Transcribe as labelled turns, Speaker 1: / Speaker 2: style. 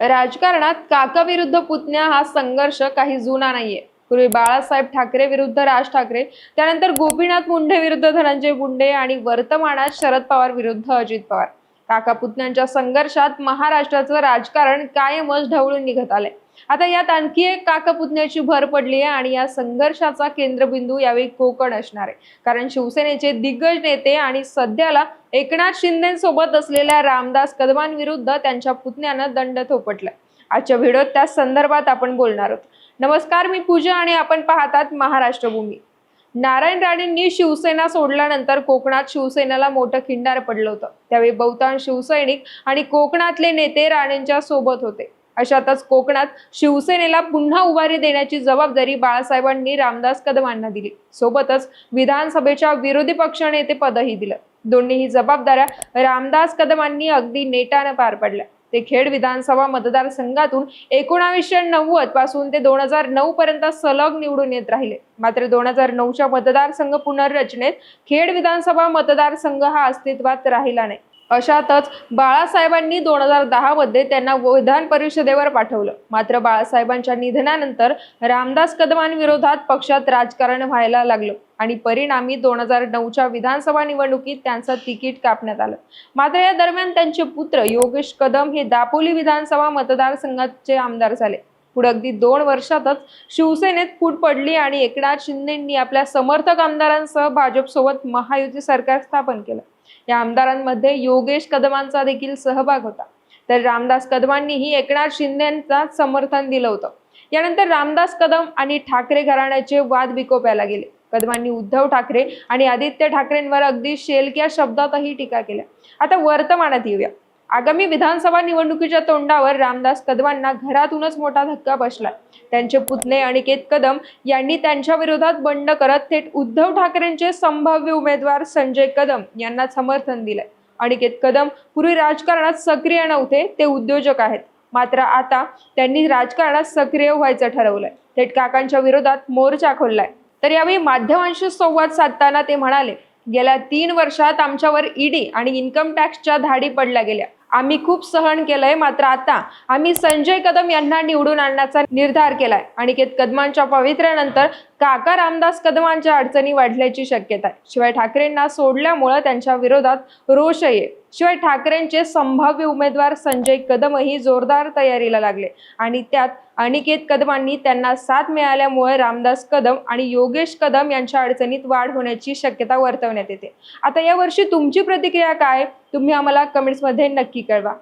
Speaker 1: राजकारणात काका विरुद्ध पुतण्या हा संघर्ष काही जुना नाहीये. पूर्वी बाळासाहेब ठाकरे विरुद्ध राज ठाकरे त्यानंतर गोपीनाथ मुंडे विरुद्ध धनंजय मुंडे आणि वर्तमानात शरद पवार विरुद्ध अजित पवार. काका पुतण्यांच्या संघर्षात महाराष्ट्राचं राजकारण कायमच ढवळून निघत आलंय. आता यात आणखी एक काका पुतण्याची भर पडली आहे आणि या संघर्षाचा केंद्रबिंदू यावेळी कोकण असणार आहे. कारण शिवसेनेचे दिग्गज नेते आणि सध्याला एकनाथ शिंदेसोबत असलेल्या रामदास कदमांविरुद्ध त्यांच्या पुतण्यानं दंड थोपटलाय. आजच्या व्हिडिओत त्या संदर्भात आपण बोलणार आहोत. नमस्कार मी पूजा आणि आपण पाहतात महाराष्ट्रभूमी. नारायण राणेंनी शिवसेना सोडल्यानंतर कोकणात शिवसेनेला मोठं खिंडार पडलं होतं. त्यावेळी बहुतांश शिवसैनिक आणि कोकणातले नेते राणेंच्या सोबत होते. अशातच कोकणात शिवसेनेला पुन्हा उभारी देण्याची जबाबदारी बाळासाहेबांनी रामदास कदमांना दिली. सोबतच विधानसभेच्या विरोधी पक्षनेते पदही दिलं. दोन्हीही जबाबदाऱ्या रामदास कदमांनी अगदी नेटानं पार पडल्या. ते खेड विधानसभा मतदारसंघातून एकोणावीसशे नव्वदपासून ते दोन हजार नऊ पर्यंत सलग निवडून येत राहिले. मात्र दोन हजार नऊच्या मतदारसंघ पुनर्रचनेत खेड विधानसभा मतदारसंघ हा अस्तित्वात राहिला नाही. अशातच बाळासाहेबांनी दोन हजार दहा मध्ये त्यांना विधान परिषदेवर पाठवलं. मात्र बाळासाहेबांच्या निधनानंतर रामदास कदमांविरोधात पक्षात राजकारण व्हायला लागलं आणि परिणामी दोन हजार नऊच्या विधानसभा निवडणुकीत त्यांचं तिकीट कापण्यात आलं. मात्र या दरम्यान त्यांचे पुत्र योगेश कदम हे दापोली विधानसभा मतदारसंघाचे आमदार झाले. पुढे अगदी दोन वर्षातच शिवसेनेत फूट पडली आणि एकनाथ शिंदेंनी आपल्या समर्थक आमदारांसह भाजपसोबत महायुती सरकार स्थापन केलं. या आमदारांमध्ये योगेश कदमांचा देखील सहभाग होता. तर रामदास कदमांनीही एकनाथ शिंदेंचा समर्थन दिलं होतं. यानंतर रामदास कदम आणि ठाकरे घराण्याचे वाद विकोप्याला गेले. कदमांनी उद्धव ठाकरे आणि आदित्य ठाकरेंवर अगदी शेलक्या शब्दातही टीका केल्या. आता वर्तमानात येऊया. आगामी विधानसभा निवडणुकीच्या तोंडावर रामदास कदमांना घरातूनच मोठा धक्का बसला त्यांचे पुतणे अनिकेत कदम यांनी त्यांच्या विरोधात बंड करत थेट उद्धव ठाकरेंचे संभाव्य उमेदवार संजय कदम यांना समर्थन दिलंय. अनिकेत कदम पूर्वी राजकारणात सक्रिय नव्हते ते उद्योजक आहेत. मात्र आता त्यांनी राजकारणात सक्रिय व्हायचं ठरवलंय. थेट काकांच्या विरोधात मोर्चा खोललाय. तर यावेळी माध्यमांशी संवाद साधताना ते म्हणाले गेल्या तीन वर्षात आमच्यावर ईडी आणि इन्कम टॅक्सच्या धाडी पडल्या गेल्या. आम्ही खूप सहन केलंय मात्र आता आम्ही संजय कदम यांना निवडून आणण्याचा निर्धार केलाय. अनिकेत कदमांच्या पवित्र्यानंतर काका रामदास कदमांच्या अडचणी वाढल्याची शक्यता आहे. शिवाय ठाकरेंना सोडल्यामुळं त्यांच्या विरोधात रोष आहे. शिवाय ठाकरेंचे संभाव्य उमेदवार संजय कदमही जोरदार तयारीला लागले. आणि त्यात अनिकेत कदमांनी त्यांना साथ मिळाल्यामुळे रामदास कदम आणि योगेश कदम यांच्या अडचणीत वाढ होण्याची शक्यता वर्तवण्यात येते. आता या वर्षी तुमची प्रतिक्रिया काय? तुम्ही आम्हाला कमेंट्समध्ये नक्की कळवा.